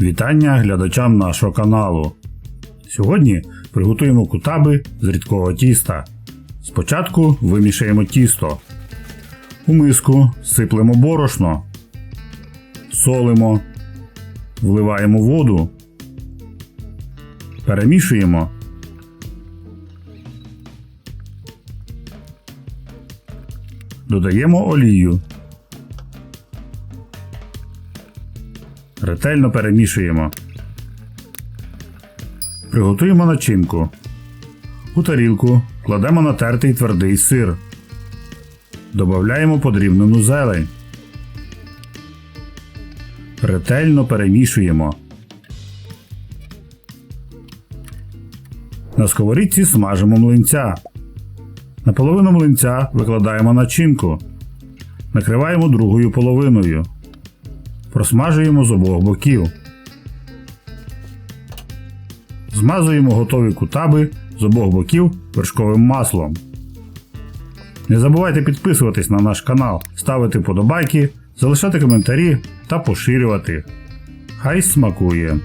Вітання глядачам нашого каналу. Сьогодні приготуємо кутаби з рідкого тіста. Спочатку вимішаємо тісто. У миску сиплемо борошно, солимо, вливаємо воду, перемішуємо. Додаємо олію. Ретельно перемішуємо. Приготуємо начинку. У тарілку кладемо натертий твердий сир. Додаємо подрібнену зелень. Ретельно перемішуємо. На сковорідці смажимо млинця. На половину млинця викладаємо начинку. Накриваємо другою половиною. Просмажуємо з обох боків. Змазуємо готові кутаби з обох боків вершковим маслом. Не забувайте підписуватись на наш канал, ставити подобайки, залишати коментарі та поширювати. Хай смакує!